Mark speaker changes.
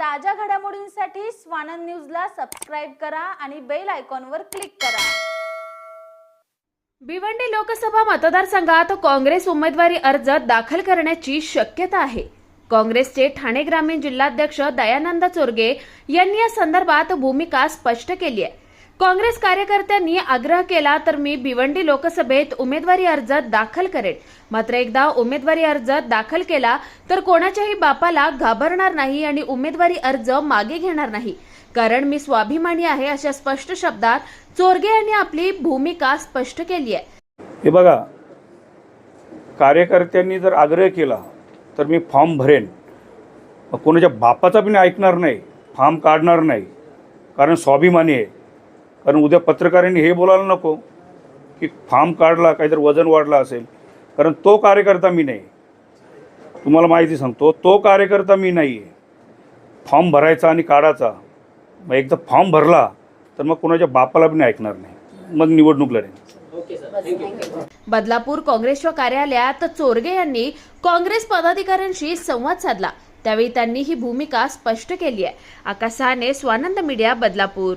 Speaker 1: ताज्या घडामोडींसाठी स्वानंद न्यूजला सबस्क्राईब करा आणि बेल आयकॉनवर क्लिक करा.
Speaker 2: भिवंडी लोकसभा मतदारसंघात काँग्रेस उमेदवारी अर्ज दाखल करण्याची शक्यता आहे. काँग्रेसचे ठाणे ग्रामीण जिल्हाध्यक्ष दयानंद चोरगे यांनी या संदर्भात भूमिका स्पष्ट केली आहे. काँग्रेस कार्यकर्त्यांनी आग्रह केला तर मी भिवंडी लोकसभेत उमेदवारी अर्ज दाखल करेन. मात्र एकदा उमेदवारी अर्ज दाखल केला तर कोणाच्याही बापाला घाबरणार नाही आणि उमेदवारी अर्ज मागे घेणार नाही. कारण मी स्वाभिमानी आहे अशा स्पष्ट शब्दात चोरगे यांनी आपली भूमिका स्पष्ट केली आहे.
Speaker 3: हे बघा कार्यकर्त्यांनी जर आग्रह केला तर मी फॉर्म भरेन. कोणाच्या बापाचा पण ऐकणार नाही फॉर्म काढणार नाही. कारण स्वाभिमानी आहे. कारण उद्या पत्रकारांनी हे बोलायला नको की फार्म काढला काहीतरी वजन वाढला असेल. कारण तो कार्यकर्ता मी नाही. तुम्हाला माहिती सांगतो तो कार्यकर्ता मी नाही आहे फॉर्म भरायचा आणि काढायचा. मग एकदा फॉर्म भरला तर मग कोणाच्या बापाला पण ऐकणार नाही. मग निवडणूक लढेन
Speaker 2: बदलापूर काँग्रेसच्या कार्यालयात चोरगे यांनी काँग्रेस पदाधिकाऱ्यांशी संवाद साधला. त्यावेळी त्यांनी ही भूमिका स्पष्ट केली आहे. आकाश सहाने स्वानंद मीडिया बदलापूर.